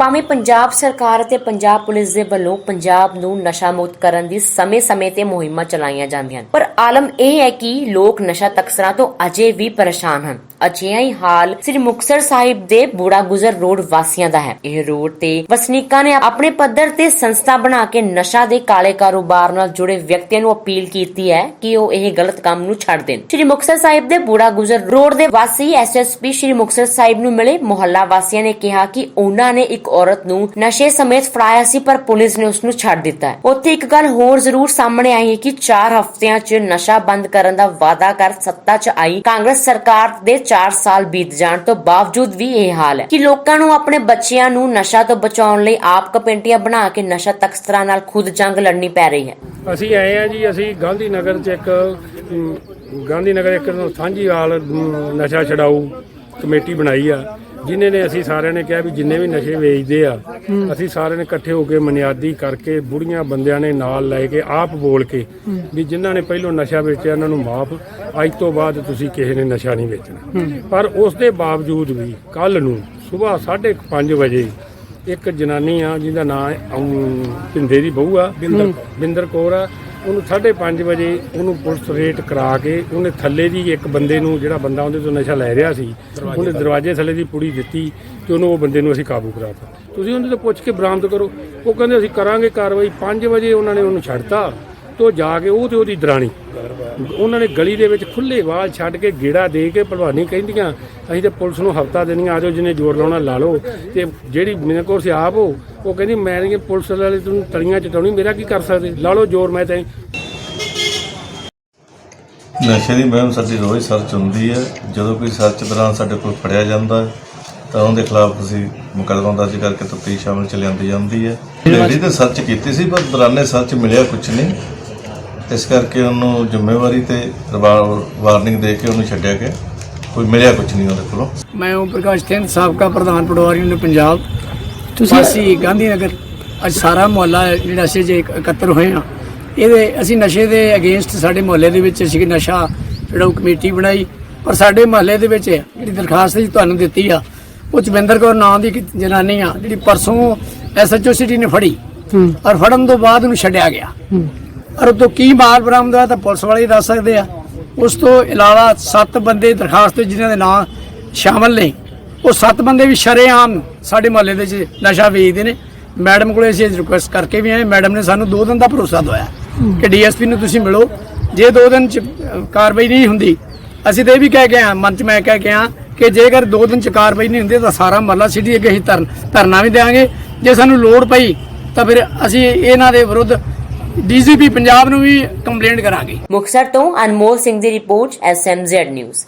ਭਾਵੇਂ ਪੰਜਾਬ ਸਰਕਾਰ ਅਤੇ ਪੰਜਾਬ ਪੁਲਿਸ ਦੇ ਵੱਲੋਂ ਪੰਜਾਬ ਨੂੰ ਨਸ਼ਾ ਮੁਕਤ ਕਰਨ ਦੀ ਸਮੇਂ-ਸਮੇਂ ਤੇ ਮੁਹਿੰਮਾਂ ਚਲਾਈਆਂ ਜਾਂਦੀਆਂ ਹਨ। ਪਰ ਆਲਮ ਇਹ ਹੈ ਕਿ ਲੋਕ ਨਸ਼ਾ ਤਸਕਰਾਂ ਤੋਂ ਅਜੇ ਵੀ ਪਰੇਸ਼ਾਨ ਹਨ। ਅਜਿਹਾ ਹੀ ਹਾਲ ਸ੍ਰੀ ਮੁਕਤਸਰ ਸਾਹਿਬ ਦੇ ਬੂੜਾ ਗੁਜ਼ਰ ਰੋਡ ਵਾਸੀਆਂ ਦਾ ਹੈ। ਇਹ ਰੋਡ ਤੇ ਵਸਨੀਕਾਂ ਨੇ ਆਪਣੇ ਪੱਧਰ ਤੇ ਸੰਸਥਾ ਬਣਾ ਕੇ ਨਸ਼ਾ ਦੇ ਕਾਲੇ ਕਾਰੋਬਾਰ ਨਾਲ ਜੁੜੇ ਵਿਅਕਤੀਆਂ ਨੂੰ ਅਪੀਲ ਕੀਤੀ ਹੈ ਕਿ ਉਹ ਇਹ ਗਲਤ ਕੰਮ ਨੂੰ ਛੱਡ ਦੇਣ। ਸ੍ਰੀ ਮੁਕਤਸਰ ਸਾਹਿਬ ਦੇ ਬੂੜਾ ਗੁਜ਼ਰ ਰੋਡ ਦੇ ਵਾਸੀ ਐਸਐਸਪੀ ਸ੍ਰੀ ਮੁਕਤਸਰ ਸਾਹਿਬ ਨੂੰ ਮਿਲੇ। ਮੁਹੱਲਾ ਵਾਸੀਆਂ ਨੇ ਕਿਹਾ ਕਿ ਉਹਨਾਂ ਨੇ ਇੱਕ ਔਰਤ ਨੂੰ ਨਸ਼ੇ ਸਮੇਤ ਫੜਾਇਆ ਸੀ ਪਰ ਪੁਲਿਸ ਨੇ ਉਸ ਨੂੰ ਛੱਡ ਦਿੱਤਾ ਉੱਥੇ ਇੱਕ ਗੱਲ ਹੋਰ ਜ਼ਰੂਰ ਸਾਹਮਣੇ ਆਈ ਹੈ ਕਿ 4 ਹਫ਼ਤਿਆਂ 'ਚ ਨਸ਼ਾ ਬੰਦ ਕਰਨ ਦਾ ਵਾਅਦਾ ਕਰ ਸੱਤਾ 'ਚ ਆਈ ਕਾਂਗਰਸ ਸਰਕਾਰ ਦੇ 4 ਸਾਲ ਬੀਤ ਜਾਣ ਤੋਂ ਬਾਵਜੂਦ ਵੀ ਇਹ ਹਾਲ ਹੈ ਕਿ ਲੋਕਾਂ ਨੂੰ ਆਪਣੇ ਬੱਚਿਆਂ ਨੂੰ ਨਸ਼ਾ ਤੋਂ ਬਚਾਉਣ ਲਈ ਆਪ ਕਪੈਂਟੀਆਂ ਬਣਾ ਕੇ ਨਸ਼ਾ ਤਸਕਰਾਂ ਨਾਲ ਖੁਦ ਜੰਗ ਲੜਨੀ ਪੈ ਰਹੀ ਹੈ। ਅਸੀਂ ਆਏ ਆ ਜੀ ਅਸੀਂ ਗਾਂਧੀ ਨਗਰ ਚ ਇੱਕ ਗਾਂਧੀ ਨਗਰ ਇੱਕ ਸਾਂਝੀਵਾਲ ਅਮ, ਨਸ਼ਾ ਛਡਾਊ ਕਮੇਟੀ ਬਣਾਈ ਆ। ਜਿਨ੍ਹਾਂ ਨੇ ਅਸੀਂ ਸਾਰਿਆਂ ਨੇ ਕਿਹਾ ਵੀ ਜਿੰਨੇ ਵੀ ਨਸ਼ੇ ਵੇਚਦੇ ਆ ਅਸੀਂ ਸਾਰਿਆਂ ਨੇ ਇਕੱਠੇ ਹੋ ਕੇ ਮਨਿਆਦੀ ਕਰਕੇ ਬੁੜੀਆਂ ਬੰਦਿਆਂ ਨੇ ਨਾਲ ਲੈ ਕੇ ਆਪ ਬੋਲ ਕੇ ਵੀ ਜਿਨ੍ਹਾਂ ਨੇ ਪਹਿਲੋਂ ਨਸ਼ਾ ਵੇਚਿਆ ਉਹਨਾਂ ਨੂੰ ਮਾਫ। ਅੱਜ ਤੋਂ ਬਾਅਦ ਤੁਸੀਂ ਕਿਸੇ ਨੇ ਨਸ਼ਾ ਨਹੀਂ ਵੇਚਣਾ। ਪਰ ਉਸ ਦੇ ਬਾਵਜੂਦ ਵੀ ਕੱਲ ਨੂੰ ਸਵੇਰ 5:30 ਵਜੇ ਇੱਕ ਜਨਾਨੀ ਆ ਜਿਹਦਾ ਨਾਮ ਪਿੰਦੇ ਦੀ ਬਹੂ ਆ ਬਿੰਦਰ ਬਿੰਦਰ ਕੌਰ ਆ ਉਹਨੂੰ 5:30 ਵਜੇ ਉਹਨੂੰ ਪੁਲਿਸ ਰੇਟ ਕਰਾ ਕੇ ਉਹਨੇ ਥੱਲੇ ਦੀ ਇੱਕ ਬੰਦੇ ਨੂੰ ਜਿਹੜਾ ਬੰਦਾ ਉਹਦੇ ਤੋਂ ਨਸ਼ਾ ਲੈ ਰਿਹਾ ਸੀ ਉਹਨੇ ਦਰਵਾਜ਼ੇ ਥੱਲੇ ਦੀ ਪੁੜੀ ਦਿੱਤੀ ਤੇ ਉਹਨੂੰ ਉਹ ਬੰਦੇ ਨੂੰ ਅਸੀਂ ਕਾਬੂ ਕਰਾਤਾ। ਤੁਸੀਂ ਉਹਦੇ ਤੋਂ ਪੁੱਛ ਕੇ ਬਰਾਮਦ ਕਰੋ। ਉਹ ਕਹਿੰਦੇ ਅਸੀਂ ਕਰਾਂਗੇ ਕਾਰਵਾਈ। 5 ਵਜੇ ਉਹਨਾਂ ਨੇ ਉਹਨੂੰ ਛੱਡਤਾ। ਤੋਂ ਜਾ ਕੇ ਉਹ ਤੇ ਉਹਦੀ ਦਰਾਣੀ। ਉਹਨਾਂ ਨੇ ਗਲੀ ਦੇ ਵਿੱਚ ਖੁੱਲੇ ਵਾਲ ਛੱਡ ਕੇ ਗੇੜਾ ਦੇ ਕੇ ਭਲਵਾਨੀ ਕਹਿੰਦੀਆਂ ਅਸੀਂ ਤੇ ਪੁਲਿਸ ਨੂੰ ਹਫਤਾ ਦੇਣੀਆਂ ਆਜੋ ਜਿਹਨੇ ਜ਼ੋਰ ਲਾਉਣਾ ਲਾ ਲਓ। ਤੇ ਜਿਹੜੀ ਮੇਰੇ ਕੋਲ ਸੀ ਆਪ ਉਹ ਉਹ ਕਹਿੰਦੀ ਮੈਂ ਨਹੀਂ ਪੁਲਿਸ ਵਾਲੇ ਤੁਹਾਨੂੰ ਤਲੀਆਂ ਚਟਾਉਣੀ ਮੇਰਾ ਕੀ ਕਰ ਸਕਦੇ? ਲਾ ਲਓ ਜ਼ੋਰ ਮੈਂ ਤਾਂ ਨਸ਼ੇ ਦੀ ਮੁਹਿੰਮ ਸਾਡੀ ਰੋਜ਼ ਸਰਚ ਹੁੰਦੀ ਹੈ। ਜਦੋਂ ਕੋਈ ਸਰਚ ਦੌਰਾਨ ਸਾਡੇ ਕੋਲ ਫੜਿਆ ਜਾਂਦਾ ਹੈ ਤਾਂ ਉਹਦੇ ਖਿਲਾਫ ਅਸੀਂ ਮੁਕੱਦਮਾ ਦਰਜ ਕਰਕੇ ਤਫਤੀਸ਼ ਸ਼ਾਮਲ ਚ ਲਿਆਂਦੀ ਜਾਂਦੀ ਹੈ। ਲੇਡੀ ਤੇ ਸਰਚ ਕੀਤੀ ਸੀ ਪਰ ਦੌਰਾਨੇ ਸਰਚ ਮਿਲਿਆ ਕੁਝ ਨਹੀਂ। ਇਸ ਕਰਕੇ ਉਹਨੂੰ ਜ਼ਿੰਮੇਵਾਰੀ ਤੇ ਵਾਰਨਿੰਗ ਦੇ ਕੇ ਉਹਨੂੰ ਛੱਡਿਆ ਗਿਆ। ਕੋਈ ਮਿਲਿਆ ਕੁਝ ਨਹੀਂ ਉਹਦੇ ਕੋਲੋਂ। ਮੈਂ ਓਮ ਪ੍ਰਕਾਸ਼ ਸਿੰਘ ਸਾਬਕਾ ਪ੍ਰਧਾਨ ਪਟਵਾਰੀ ਯੂਨੀਅਨ ਪੰਜਾਬ। ਤੁਸੀਂ ਅਸੀਂ ਗਾਂਧੀ ਨਗਰ ਅੱਜ ਸਾਰਾ ਮੁਹੱਲਾ ਜਿਹੜਾ ਅਸੀਂ ਜੇ ਇਕੱਤਰ ਹੋਏ ਆ ਇਹਦੇ ਅਸੀਂ ਨਸ਼ੇ ਦੇ ਅਗੇਂਸਟ ਸਾਡੇ ਮੁਹੱਲੇ ਦੇ ਵਿੱਚ ਅਸੀਂ ਨਸ਼ਾ ਜਿਹੜਾ ਉਹ ਕਮੇਟੀ ਬਣਾਈ। ਪਰ ਸਾਡੇ ਮੁਹੱਲੇ ਦੇ ਵਿੱਚ ਜਿਹੜੀ ਦਰਖਾਸਤ ਜੀ ਤੁਹਾਨੂੰ ਦਿੱਤੀ ਆ ਉਹ ਚਵਿੰਦਰ ਕੌਰ ਨਾਂ ਦੀ ਇੱਕ ਜਨਾਨੀ ਆ ਜਿਹੜੀ ਪਰਸੋਂ ਐਸਐਚਓ ਸਿਟੀ ਨੇ ਫੜੀ। ਔਰ ਫੜਨ ਤੋਂ ਬਾਅਦ ਉਹਨੂੰ ਛੱਡਿਆ ਗਿਆ। ਔਰ ਉਹ ਤੋਂ ਕੀ ਮਾਲ ਬਰਾਮਦ ਹੋਇਆ ਤਾਂ ਪੁਲਿਸ ਵਾਲੇ ਹੀ ਦੱਸ ਸਕਦੇ ਆ। ਉਸ ਤੋਂ ਇਲਾਵਾ ਸੱਤ ਬੰਦੇ ਦਰਖਾਸਤ ਤੇ ਜਿਨ੍ਹਾਂ ਦੇ ਨਾਂ ਸ਼ਾਮਲ ਨੇ। ਉਹ ਸੱਤ ਬੰਦੇ ਵੀ ਸ਼ਰੇਆਮ ਸਾਡੇ ਮੁਹੱਲੇ ਦੇ ਵਿੱਚ ਨਸ਼ਾ ਵੇਚਦੇ ਨੇ। ਮੈਡਮ ਕੋਲੇ ਅਸੀਂ ਰਿਕੁਐਸਟ ਕਰਕੇ ਵੀ ਆਏ। ਮੈਡਮ ਨੇ ਸਾਨੂੰ ਦੋ ਦਿਨ ਦਾ ਭਰੋਸਾ ਦਵਾਇਆ ਕਿ ਡੀਐਸਪੀ ਨੂੰ ਤੁਸੀਂ ਮਿਲੋ। ਜੇ ਦੋ ਦਿਨ ਚ ਕਾਰਵਾਈ ਨਹੀਂ ਹੁੰਦੀ, ਅਸੀਂ ਤਾਂ ਇਹ ਵੀ ਕਹਿ ਕੇ ਆ ਮਨ ਚ ਮੈਂ ਕਹਿ ਕੇ ਆ ਕਿ ਜੇਕਰ ਦੋ ਦਿਨ ਚ ਕਾਰਵਾਈ ਨਹੀਂ ਹੁੰਦੀ ਤਾਂ ਸਾਰਾ ਮਹੱਲਾ ਸਿਟੀ ਅੱਗੇ ਅਸੀਂ ਧਰਨ ਧਰਨਾ ਵੀ ਦੇਵਾਂਗੇ ਜੇ ਸਾਨੂੰ ਲੋੜ ਪਈ ਤਾਂ ਫਿਰ ਅਸੀਂ ਇਹਨਾਂ ਦੇ ਵਿਰੁੱਧ ਡੀਜੀਪੀ ਪੰਜਾਬ ਨੂੰ ਵੀ ਕੰਪਲੇਂਟ ਕਰਾਂਗੇ। ਮੁਕਤਸਰ ਤੋਂ ਅਨਮੋਲ ਸਿੰਘ ਦੀ ਰਿਪੋਰਟ ਐਸਐਮਜ਼ੈਡ ਨਿਊਜ਼।